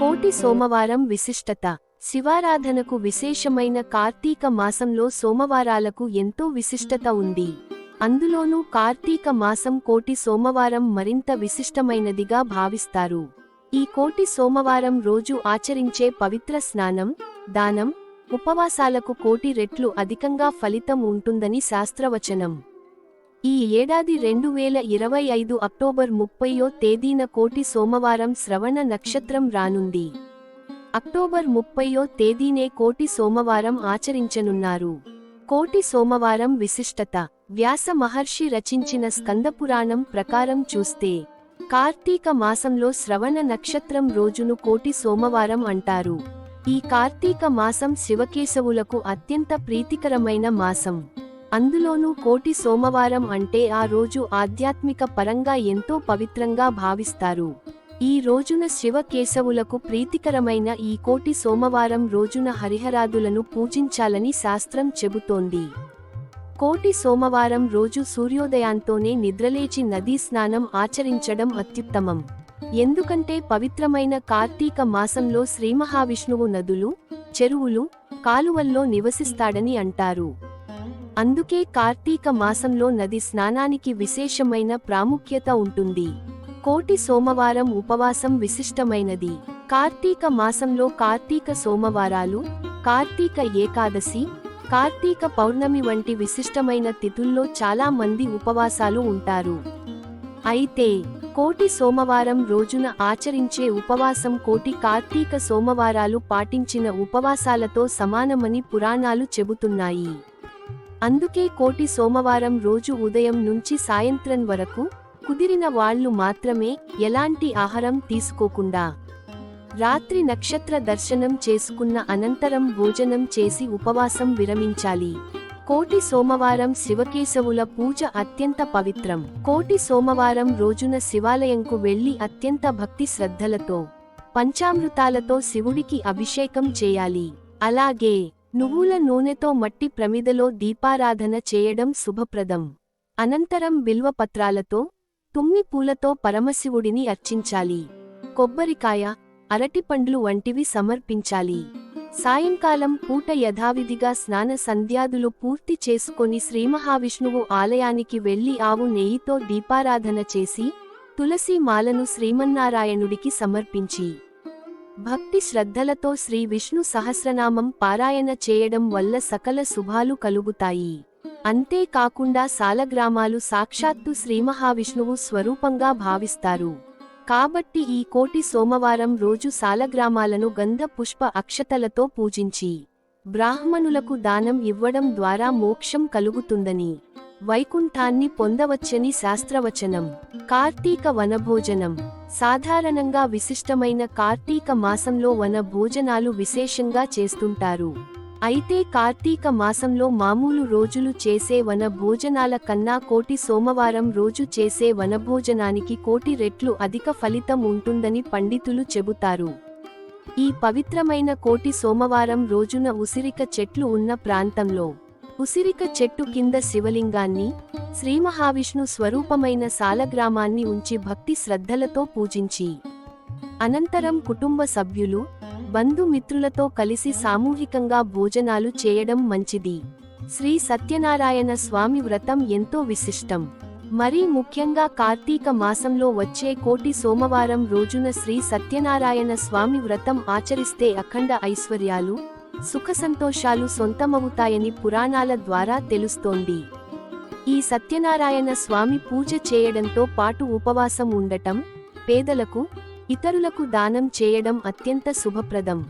కోటి సోమవారం విశిష్టత. శివారాధనకు విశేషమైన కార్తీక మాసంలో సోమవారాలకు ఎంతో విశిష్టత ఉంది. అందులోనూ కార్తీక మాసం కోటి సోమవారం మరింత విశిష్టమైనదిగా భావిస్తారు. ఈ కోటి సోమవారం రోజు ఆచరించే పవిత్ర స్నానం దానం ఉపవాసాలకు కోటి రెట్లు అధికంగా ఫలితం ఉంటుందని శాస్త్రవచనం. ఈ ఏడాది రెండు వేల ఇరవై ఐదు అక్టోబర్ ముప్పయో తేదీన కోటి సోమవారం శ్రవణ నక్షత్రం రానుంది. అక్టోబర్ ముప్పయో తేదీనే కోటి సోమవారం ఆచరించనున్నారు. కోటి సోమవారం విశిష్టత. వ్యాస మహర్షి రచించిన స్కందపురాణం ప్రకారం చూస్తే కార్తీక మాసంలో శ్రవణ నక్షత్రం రోజును కోటి సోమవారం అంటారు. ఈ కార్తీక మాసం శివకేశవులకు అత్యంత ప్రీతికరమైన మాసం. అందులోనూ కోటి సోమవారం అంటే ఆ రోజు ఆధ్యాత్మిక పరంగా ఎంతో పవిత్రంగా భావిస్తారు. ఈ రోజున శివకేశవులకు ప్రీతికరమైన ఈ కోటి సోమవారం రోజున హరిహరాదులను పూజించాలని శాస్త్రం చెబుతోంది. కోటి సోమవారం రోజు సూర్యోదయాంతోనే నిద్రలేచి నదీ స్నానం ఆచరించడం అత్యుత్తమం. ఎందుకంటే పవిత్రమైన కార్తీక మాసంలో శ్రీమహావిష్ణువు నదులు చెరువులు కాలువల్లో నివసిస్తాడని అంటారు. అందుకే కార్తీక మాసంలో నది స్నానానికి విశేషమైన ప్రాముఖ్యత ఉంటుంది. కోటి సోమవారం ఉపవాసం విశిష్టమైనది. కార్తీక మాసంలో కార్తీక సోమవారాలు కార్తీక ఏకాదశి కార్తీక పౌర్ణమి వంటి విశిష్టమైన తిథుల్లో చాలా మంది ఉపవాసాలు ఉంటారు. అయితే కోటి సోమవారం రోజున ఆచరించే ఉపవాసం కోటి కార్తీక సోమవారాలు పాటించిన ఉపవాసాలతో సమానమని పురాణాలు చెబుతున్నాయి. అందుకే కోటి సోమవారం రోజు ఉదయం నుంచి సాయంత్రం వరకు కుదిరిన వాళ్ళు మాత్రమే ఎలాంటి ఆహారం తీసుకోకుండా రాత్రి నక్షత్ర దర్శనం చేసుకున్న అనంతరం భోజనం చేసి ఉపవాసం విరమించాలి. కోటి సోమవారం శివకేశవుల పూజ అత్యంత పవిత్రం. కోటి సోమవారం రోజున శివాలయంకు వెళ్ళి అత్యంత భక్తి శ్రద్ధలతో పంచామృతాలతో శివుడికి అభిషేకం చేయాలి. అలాగే నువ్వుల నూనెతో మట్టి ప్రమిదలో దీపారాధన చేయడం శుభప్రదం. అనంతరం బిల్వపత్రాలతో తుమ్మి పూలతో పరమశివుడిని అర్చించాలి. కొబ్బరికాయ అరటిపండ్లు వంటివి సమర్పించాలి. సాయంకాలం పూట యథావిధిగా స్నాన సంధ్యాదులు పూర్తి చేసుకొని శ్రీమహావిష్ణువు ఆలయానికి వెళ్ళి ఆవు నెయ్యితో దీపారాధన చేసి తులసి మాలను శ్రీమన్నారాయణుడికి సమర్పించి భక్తి శ్రద్ధలతో శ్రీ విష్ణు సహస్రనామం పారాయణ చేయడం వల్ల సకల శుభాలు కలుగుతాయి. అంతేకాకుండా సాలగ్రామాలు సాక్షాత్తు శ్రీమహావిష్ణువు స్వరూపంగా భావిస్తారు. కాబట్టి ఈ కోటి సోమవారం రోజు సాలగ్రామాలను గంధ పుష్ప అక్షతలతో పూజించి బ్రాహ్మణులకు దానం ఇవ్వడం ద్వారా మోక్షం కలుగుతుందని వైకుంఠాన్ని పొందవచ్చని శాస్త్రవచనం. కార్తీక వనభోజనం. సాధారణంగా విశిష్టమైన కార్తీక మాసంలో వన భోజనాలు విశేషంగా చేస్తుంటారు. అయితే కార్తీక మాసంలో మామూలు రోజులు చేసే వన భోజనాల కన్నా కోటి సోమవారం రోజు చేసే వనభోజనానికి కోటి రెట్లు అధిక ఫలితం ఉంటుందని పండితులు చెబుతారు. ఈ పవిత్రమైన కోటి సోమవారం రోజున ఉసిరిక చెట్లు ఉన్న ప్రాంతంలో ఉసిరిక చెట్టు కింద శివలింగాన్ని శ్రీమహావిష్ణు స్వరూపమైన సాలగ్రామాన్ని ఉంచి భక్తి శ్రద్ధలతో పూజించి అనంతరం కుటుంబ సభ్యులు బంధుమిత్రులతో కలిసి సామూహికంగా భోజనాలు చేయడం మంచిది. శ్రీ సత్యనారాయణ స్వామి వ్రతం ఎంతో విశిష్టం. మరీ ముఖ్యంగా కార్తీక మాసంలో వచ్చే కోటి సోమవారం రోజున శ్రీ సత్యనారాయణ స్వామి వ్రతం ఆచరిస్తే అఖండ ఐశ్వర్యాలు సుఖ సంతోషాలు సొంతమవుతాయని పురాణాల ద్వారా తెలుస్తోంది. ఈ సత్యనారాయణ స్వామి పూజ చేయడంతో పాటు ఉపవాసం ఉండటం పేదలకు ఇతరులకు దానం చేయడం అత్యంత శుభప్రదం.